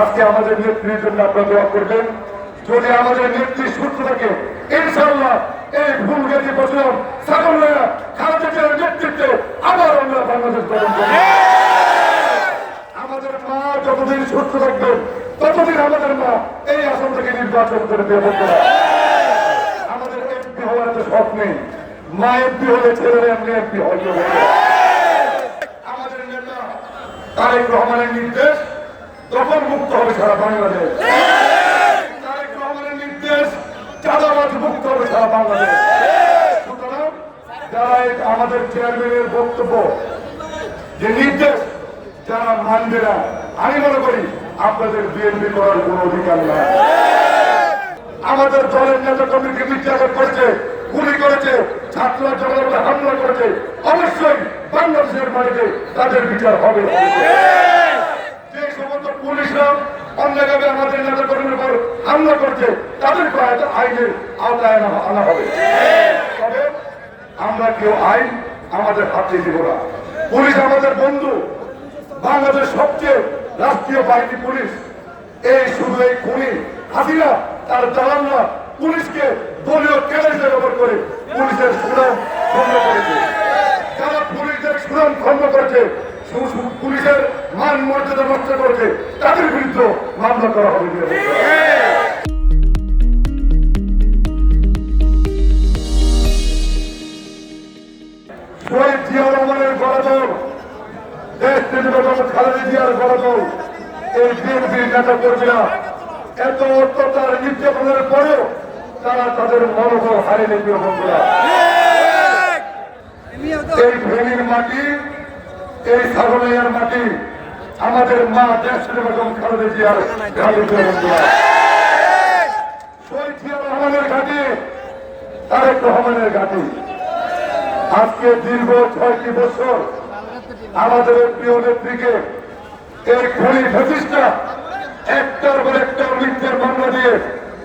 আজকে আমাদের নেত্রীর জন্য আপনারা দোয়া করবেন। যদি আমাদের নেত্রী সুস্থ থাকে ইনশাল্লাহ এই ভুল গেছে বছর সাগররা খালেদা নেতৃত্বে আবার আমরা বাংলাদেশ গঠন করব। আমাদের মা যতদিন সুস্থ থাকবেন ততদিন আমাদের মা এই আসন থেকে নির্বাচন করে দেবেন। আমাদের এমপি হওয়ার তো শখ নেই। মা এমপি হলে ছেলেরা এমনি এমপি হয়ে। আমাদের নেতা তারেক রহমানের নির্দেশ তখন মুক্ত হবে সারা বাংলাদেশ। তারেক রহমানের নির্দেশ মুক্ত হবে সারা বাংলাদেশ। যারা আমাদের চেয়ারম্যানের বক্তব্য, যে নির্দেশ যারা মানবে না, আমি মনে করি আপনাদের বিএনপি করার কোনো অধিকার নাই। আমাদের দলের নেতা কর্মীকে মিথ্যাচার করেছে, গুলি করেছে ছাত্ররা জনগণকে হামলা করেছে, অবশ্যই বাংলাদেশের মাটিতে তাদের বিচার হবে। পুলিশরা অন্যভাবে আমাদের নেতা কর্মীর উপর হামলা করছে তাদের হয়তো আইনের আওতায় আনা হবে। তবে আমরা কেউ আইন আমাদের হাতে দিব না। পুলিশ আমাদের বন্ধু। বাংলাদেশ সবচেয়ে রাষ্ট্রীয় বাহিনী পুলিশ। এই শুধু এই খুনি হাসিনা তার দালালরা পুলিশকে দলীয় কেলের ব্যবহার করে পুলিশের সুনাম খন্ড করেছে যারা পুলিশের সুনাম খন্ড করেছে সু- সু- পুলিশের মান মর্যাদা নষ্ট করেছে তাদের বিরুদ্ধে মামলা করা হবে করি। শহীদ জিয়া রহমানের গণদল দেশ থেকে খালেদা জিয়ার গণদল এই বিএনপির নেতা কর্মীরা এত অত্যাচার নির্যাতনের পরেও তারা তাদের মনোবল হারিয়ে বন্ধুরা এই ভূমির মাটি এই ছাগলাইয়ার মাটি আমাদের মা দেশ বেগম খালেদা রহমানের ঘাটে, তারেক রহমানের ঘাটে। আজকে দীর্ঘ ছয়টি বছর আমাদের প্রিয় নেত্রীকে এই খুনি ফেসিস্টটা একটার পর একটা মিথ্যের মামলা দিয়ে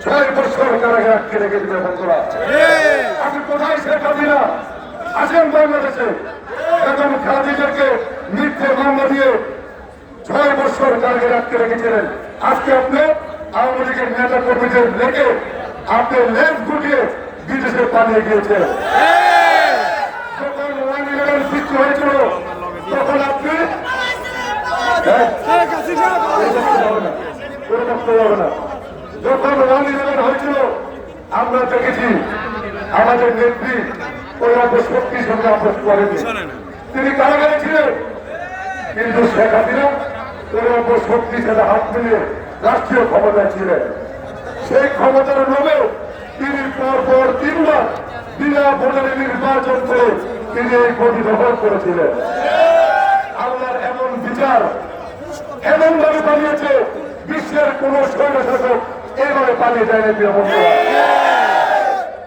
ছয় বছর কারাগারে আটকে রেখে দিতে বন্ধুরা আপনি কোথায় শেখ হাসিনা আসেন বাংলাদেশে। এখন খাদিজাকে মিথ্যে মামলা দিয়ে বছর কারাগারে আটকে রেখেছিলেন। আজকে আপনি আওয়ামী লীগের নেতা কর্মীদের রেখে আপনি লেজ গুটিয়ে বিদেশে পালিয়ে আপনি হ্যাঁ? আমরা দেখেছি আমাদের নেত্রী ওই শক্তির সঙ্গে আপোষ তিনি কারাগারে ছিলেন কিন্তু শেখ হাসিনা অবশ্য শক্তির সাথে হাত মিলিয়ে রাষ্ট্রীয় ক্ষমতায় ছিলেন। সেই ক্ষমতার লোভেও তিনি পর পর তিনবার বিনা ভোটারে নির্বাচন করে তিনি এই গতি দখল করেছিলেন। আল্লাহর এমন বিচার এমন ভাবে পালিয়েছে বিশ্বের কোন সৈন্য শাসক এইভাবে পালিয়ে যায় না বন্ধুরা।